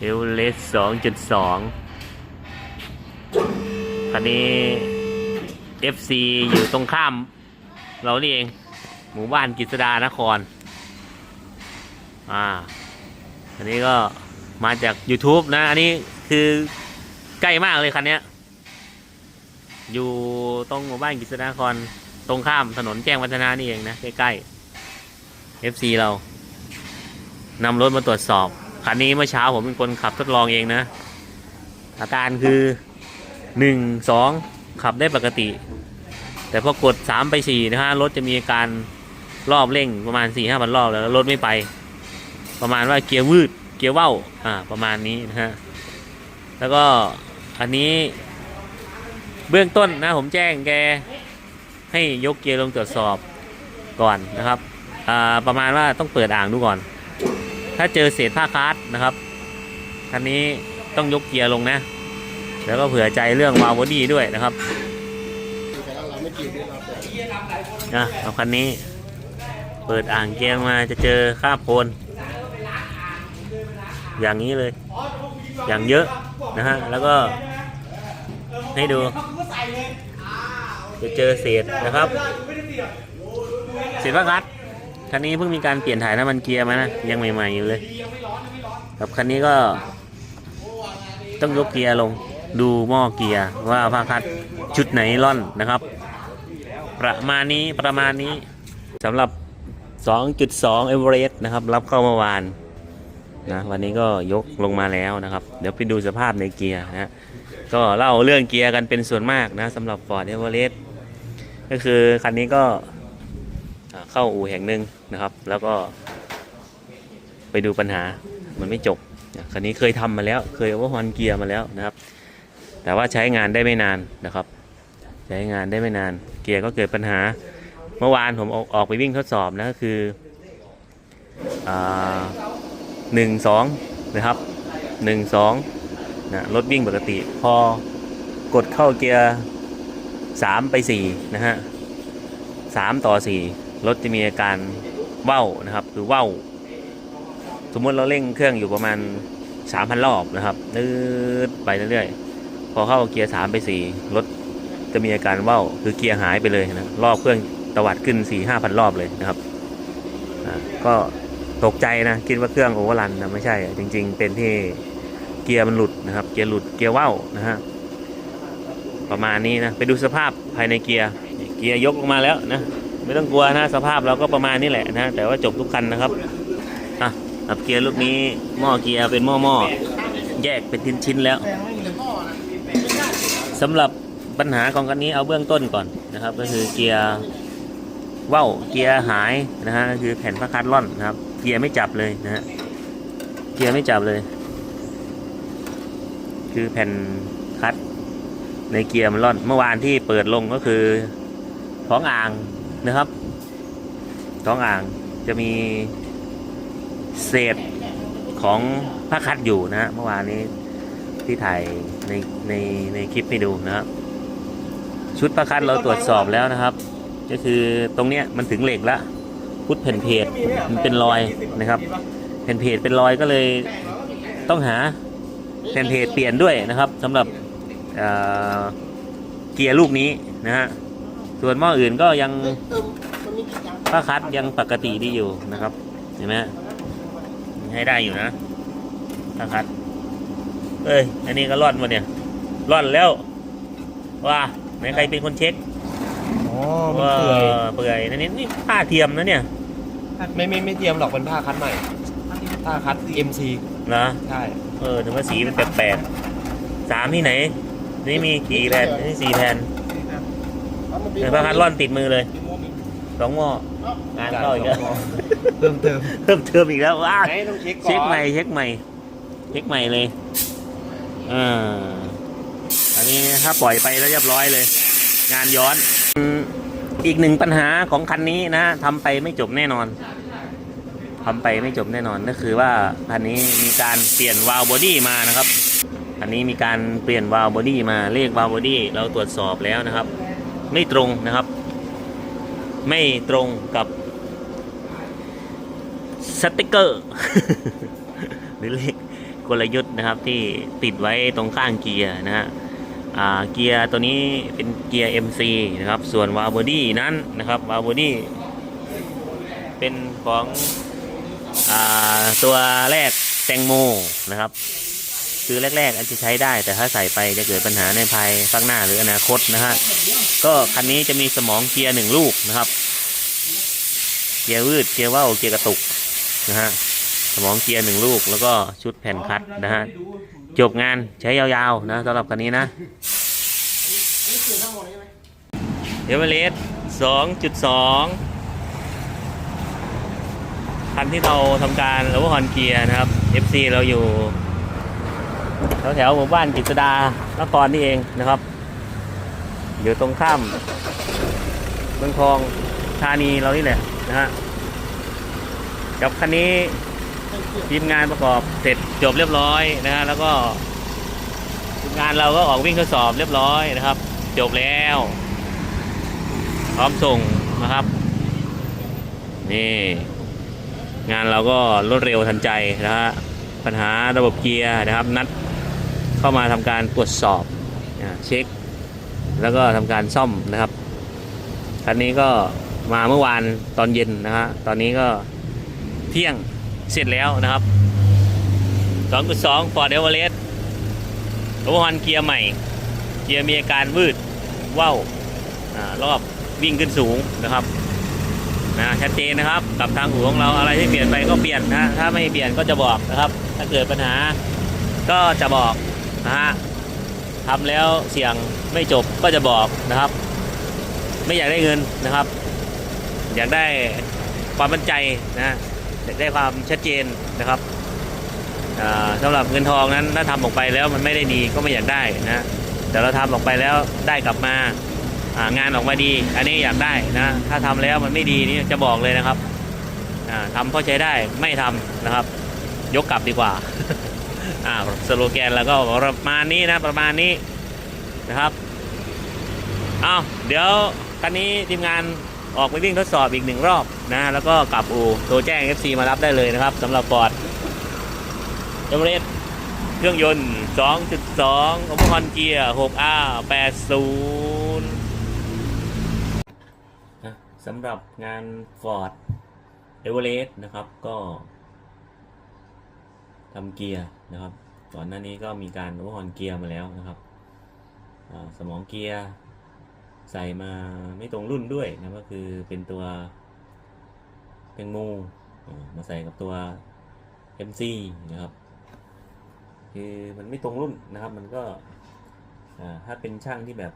เอลเลสสองจุดสองคันนี้ FC อยู่ตรงข้าม เรานี่เอง หมู่บ้านกฤษดานคร อ่า อันนี้ก็มาจาก YouTube นะ อันนี้คือใกล้มากเลยคันนี้ อยู่ตรงหมู่บ้านกฤษดานคร ตรงข้ามถนนแจ้งวัฒนานี่เองนะ ใกล้ๆ FC เรานำรถมาตรวจสอบ คันนี้เมื่อเช้าผมเป็นคนขับทดลองเองนะ อาการคือหนึ่งสองขับได้ปกติ แต่พอกดสามไปสี่นะฮะรถจะมีอาการรอบเร่งประมาณสี่ห้าพันรอบแล้วรถไม่ไป ประมาณว่าเกียร์วืดเกียร์ว่าวอ่าประมาณนี้นะฮะแล้วก็อันนี้เบื้องต้นนะผมแจ้งแกให้ยกเกียร์ลงตรวจสอบก่อนนะครับอ่าประมาณว่าต้องเปิดอ่างดูก่อน ถ้าเจอเศษผ้าคาร์ดนะครับคันนี้ต้องยกเกียร์ลงนะ แล้วก็เผื่อใจเรื่องวาล์วดีด้วยนะครับอะเอาคันนี้ เปิดอ่างเกียร์มาจะเจอคราบโคลนอย่างนี้เลย อย่างเยอะนะฮะแล้วก็ให้ดู จะเจอเศษนะครับ เศษผ้าคาร์ด คันนี้เพิ่งมีการเปลี่ยนถ่ายน้ำมันเกียร์มานะยังใหม่ๆอยู่เลยกับคันนี้ก็ต้องยกเกียร์ลงดูหม้อเกียร์ว่าผ้าคัดชุดไหนร่อนนะครับ ประมาณนี้ประมาณนี้สำหรับ 2.2 e v e r e s t นะครับ รับเข้าเมื่อวานนะวันนี้ก็ยกลงมาแล้วนะครับ เดี๋ยวไปดูสภาพในเกียร์นะก็เล่าเรื่องเกียร์กันเป็นส่วนมากนะสำหรับ Ford e v e r e s t ก็คือคันนี้ก็เข้าอู่แห่งหนึ่ง นะครับ แล้วก็ ไปดูปัญหามันไม่จบคันนี้เคยทำมาแล้ว เคยว่าฮอนเกียร์มาแล้วนะครับ แต่ว่าใช้งานได้ไม่นานนะครับ ใช้งานได้ไม่นาน เกียร์ก็เกิดปัญหา เมื่อวานผมออกออกไปวิ่งทดสอบนะก็คือหนึ่งสองนะครับหนึ่งสองนะรถวิ่งปกติ พอกดเข้าเกียร์สามไปสี่นะฮะสามต่อสี่รถจะมีอาการ ว้านะครับ คือว้าสมมติเราเร่งเครื่องอยู่ประมาณ 3,000 รอบนะครับนืดไปเรื่อยๆ พอเข้าเกียร์3ไป4รถจะมีอาการว่าวคือเกียร์หายไปเลยนะรอบเครื่องตวัดขึ้น 4 5 0 0 รอบเลยนะครับก็ตกใจนะคิดว่าเครื่องโอเวอร์รันนะไม่ใช่ จริง ๆ เป็นที่เกียร์มันหลุดนะครับ เกียร์หลุดเกียร์ว่าวนะฮะประมาณนี้นะไปดูสภาพภายในเกียร์เกียร์ยกลงมาแล้วนะ ไม่ต้องกลัวนะสภาพเราก็ประมาณนี้แหละนะ แต่ว่าจบทุกคันนะครับอะอับเกียร์ลูกนี้หม้อเกียร์เป็นหม้อหม้อแยกเป็นชิ้นๆแล้วสำหรับปัญหาของคันนี้เอาเบื้องต้นก่อนนะครับ ก็คือเกียร์ว่าวเกียร์หายนะฮะก็คือแผ่นพระคัดล่อนนะครับ เกียร์ไม่จับเลยนะฮะเกียร์ไม่จับเลย คือแผ่นคัดในเกียร์มันล่อน เมื่อวานที่เปิดลงก็คือท้องอ่าง นะครับท้องอ่างจะมีเศษของผ้าคัดอยู่นะฮะเมื่อวานนี้ที่ถ่ายในในในคลิปให้ดูนะครับ ชุดผ้าคัดเราตรวจสอบแล้วนะครับ ก็คือตรงเนี้ยมันถึงเหล็กแล้วพุทธแผ่นเพจมันเป็นรอยนะครับแผ่นเพจเป็นรอยก็เลยต้องหาแผ่นเพจเปลี่ยนด้วยนะครับสำหรับเอ่อเกียร์ลูกนี้นะฮะ ส่วนหม้ออื่นก็ยังผ้าคัดยังปกติดีอยู่นะครับ เห็นไหมฮะให้ได้อยู่นะนะครับเอ้ย อันนี้ก็ร่อนมาเนี่ยร่อนแล้วว่าไหนใครเป็นคนเช็คอ๋อว่าเปื่อยนั่นนี่นี่ผ้าเทียมนะเนี่ย ไม่ไม่ไม่เตรียมหรอกเป็นผ้าคัดใหม่ผ้าคัด MC นะใช่เออถึงว่าสีมันแปลกๆสามที่ไหน นี่มีกี่แผ่นนี่สี่แผ่น เห็นผ้าคัดร่อนติดมือเลยสองหม้องานเข้าอีกแล้วเพิ่มเติมเพิ่มเติมอีกแล้วว้าไหนต้องเช็คก่อนเช็คใหม่เช็คใหม่เช็คใหม่เลยอ่าอันนี้ถ้าปล่อยไปแล้วเรียบร้อยเลย งานย้อนอืมอีกหนึ่งปัญหาของคันนี้นะทำไปไม่จบแน่นอนทำไปไม่จบแน่นอนก็คือว่าคันนี้มีการเปลี่ยนวาล์วบอดี้มานะครับอันนี้มีการเปลี่ยนวาล์วบอดี้มาเลขวาล์วบอดี้เราตรวจสอบแล้วนะครับ ไม่ตรงนะครับ ไม่ตรงกับสติกเกอร์ หรือเลขกลยุทธ์นะครับที่ติดไว้ตรงข้างเกียร์นะฮะเกียร์ตัวนี้เป็นเกียร์ MC นะครับ ส่วนวาล์บอดี้นั้นนะครับวาล์บอดี้เป็นของอตัวแรกแตงโมนะครับ คือแรก ๆ อาจจะใช้ได้ แต่ถ้าใส่ไปจะเกิดปัญหาในภายข้างหน้าหรืออนาคตนะฮะก็คันนี้จะมีสมองเกียร์หนึ่งลูกนะครับ เกียร์วืดเกียร์ว่าวเกียร์กระตุกนะฮะสมองเกียร์หนึ่งลูก แล้วก็ชุดแผ่นคัดนะฮะจบงานใช้ยาวๆนะสำหรับคันนี้นะเอเวอเรสต์สองจุดสองคันที่เราทำการโอเวอร์ฮอนเกียร์นะครับ FC เราอยู่ แถวแถวๆหมู่บ้านกิตดานครนี่เองนะครับ อยู่ตรงข้ามเมืองทองธานีเรานี่แหละนะฮะกับคันนี้ทีมงานประกอบเสร็จจบเรียบร้อยนะฮะแล้วก็ทีมงานเราก็ออกวิ่งทดสอบเรียบร้อยนะครับ จบแล้ว พร้อมส่งนะครับ นี่ งานเราก็รวดเร็วทันใจนะฮะปัญหาระบบเกียร์นะครับ นัด เข้ามาทำการตรวจสอบเช็ค แล้วก็ทำการซ่อมนะครับคันนี้ก็มาเมื่อวานตอนเย็นนะฮะตอนนี้ก็เที่ยงเสร็จแล้วนะครับ2.2 Ford Everest โอเวอร์ฮอนเกียร์ใหม่ เกียร์มีอาการวืดว่าวอ่ารอบวิ่งขึ้นสูงนะครับนะชัดเจนนะครับกับทางหูของเราอะไรที่เปลี่ยนไปก็เปลี่ยนนะถ้าไม่เปลี่ยนก็จะบอกนะครับ ถ้าเกิดปัญหาก็จะบอก นะฮะทำแล้วเสี่ยงไม่จบก็จะบอกนะครับ ไม่อยากได้เงินนะครับ อยากได้ความมั่นใจนะอยากได้ความชัดเจนนะครับอ่าสำหรับเงินทองนั้นถ้าทำออกไปแล้วมันไม่ได้ดีก็ไม่อยากได้นะแต่เราทำออกไปแล้วได้กลับมางานออกมาดี อันนี้อยากได้นะถ้าทำแล้วมันไม่ดีนี่จะบอกเลยนะครับทำเพราะใช้ได้ไม่ทำนะครับ ยกกลับดีกว่า อ่าสโลแกนแล้วก็ประมาณนี้นะประมาณนี้นะครับเอาเดี๋ยวคันนี้ทีมงานออกไปวิ่งทดสอบอีกหนึ่งรอบนะแล้วก็กลับอูโทรแจ้ง FC มารับได้เลยนะครับสำหรับฟอร์ดเอเวอเรสเครื่องยนต์ 2.2ของพอนเกียร์ 6R 80นะสำหรับงาน Ford e v e r e s t นะครับก็ ทำเกียร์นะครับก่อนหน้านี้ก็มีการโอเวอร์ฮอนเกียร์มาแล้วนะครับสมองเกียร์ใส่มาไม่ตรงรุ่นด้วยนะก็คือเป็นตัวแตงโมอ่ามาใส่กับตัว MC นะครับ คือมันไม่ตรงรุ่นนะครับ มันก็ถ้าเป็นช่างที่แบบ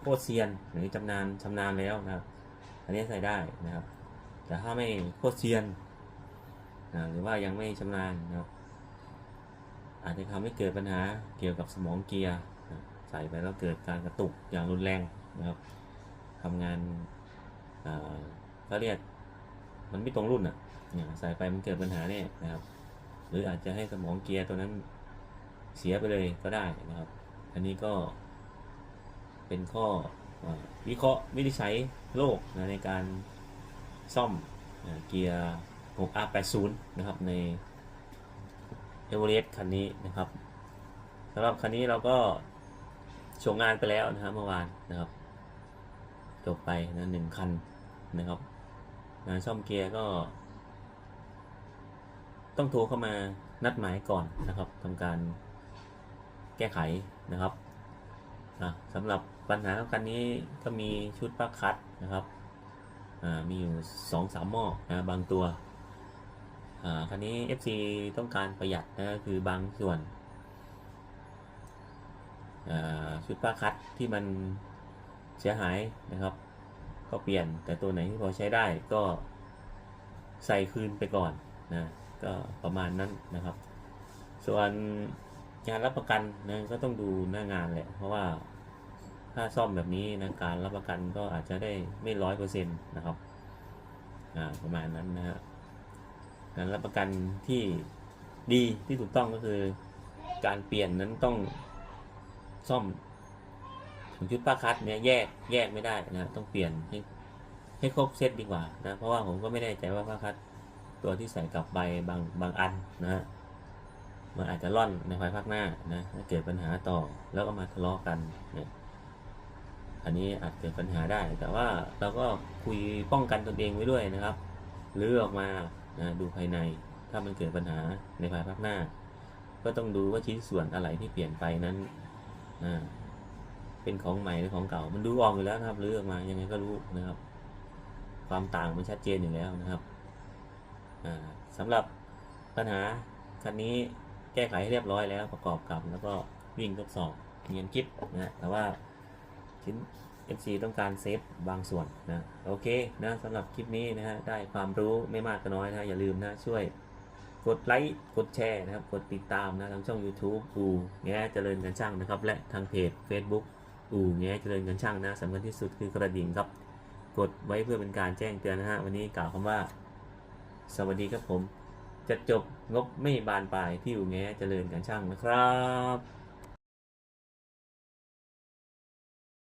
โคตรเซียนหรือชำนาญชำนาญแล้วนะครับ อันนี้ใส่ได้นะครับ แต่ถ้าไม่โคตรเซียน หรือว่ายังไม่ชำนาญนะครับอาจจะทำให้เกิดปัญหาเกี่ยวกับสมองเกียร์นะใส่ไปแล้วเกิดการกระตุกอย่างรุนแรงนะครับทำงานอ่าก็เรียกมันไม่ตรงรุ่นอะใส่ไปมันเกิดปัญหาเนี่ยนะครับ หรืออาจจะให้สมองเกียร์ตัวนั้นเสียไปเลยก็ได้นะครับ อันนี้ก็เป็นข้ออวิเคราะห์วินิจฉัยโลกนะในการซ่อมเกียร์ 6R80 นะครับในเอเวอเรสต์คันนี้นะครับสำหรับคันนี้เราก็โชว์งานไปแล้วนะครับเมื่อวานนะครับ จบไปนะหนึ่งคันนะครับงานซ่อมเกียร์ก็ ต้องโทรเข้ามานัดหมายก่อนนะครับทำการแก้ไขนะครับสำหรับปัญหาของคันนี้ก็มีชุดปลั๊กคัดนะครับมีอยู่สองสามหม้อนะบางตัว อ่าคันนี้ FC ต้องการประหยัดนะก็คือบางส่วนชุดปลาคัดที่มันเสียหายนะครับ ก็เปลี่ยนแต่ตัวไหนที่พอใช้ได้ก็ใส่คืนไปก่อนนะก็ประมาณนั้นนะครับ ส่วนงานรับประกันนะก็ต้องดูหน้างานแหละเพราะว่าถ้าซ่อมแบบนี้นะการรับประกันก็อาจจะได้ไม่ร้อยเปอร์เซ็นต์นะครับประมาณนั้นนะฮะ การรับประกันที่ดีที่ถูกต้องก็คือ การเปลี่ยนนั้นต้องซ่อมถึงชุดป้าคัดเนี่ยแยกแยกไม่ได้นะต้องเปลี่ยนให้ให้ครบเซตดีกว่านะเพราะว่าผมก็ไม่แน่ใจว่าป้าคัดตัวที่ใส่กลับใบบางบางอันนะฮะมันอาจจะล่อนในภายภาคหน้านะถ้าเกิดปัญหาต่อแล้วก็มาทะเลาะกันนะอันนี้อาจเกิดปัญหาได้ แต่ว่าเราก็คุยป้องกันตนเองไว้ด้วยนะครับ หรือออกมา นะดูภายในถ้ามันเกิดปัญหาในภายภาคหน้า ก็ต้องดูว่าชิ้นส่วนอะไรที่เปลี่ยนไปนั้นอ่าเป็นของใหม่หรือของเก่า มันดูออกอยู่แล้วนะครับหรือออกมายังไงก็รู้นะครับ ความต่างมันชัดเจนอยู่แล้วนะครับอ่าสำหรับปัญหาคันนี้แก้ไขให้เรียบร้อยแล้วประกอบกับแล้วก็วิ่งทดสอบเงียนคลิปนะแต่ว่าชิ้น MC ต้องการเซฟบางส่วนนะโอเคนะสำหรับคลิปนี้นะฮะได้ความรู้ไม่มากก็น้อยนะอย่าลืมนะช่วยกดไลค์กดแชร์นะครับกดติดตามนะทางช่อง YouTube อูแง่เจริญกันช่างนะครับ และทางเพจ Facebook อูแง่เจริญกันช่างนะสำคัญที่สุดคือกระดิ่งครับ กดไว้เพื่อเป็นการแจ้งเตือนนะฮะวันนี้กล่าวคำว่า สวัสดีครับผม จะจบงบไม่บานปลายที่อูแง่เจริญกันช่างนะครับ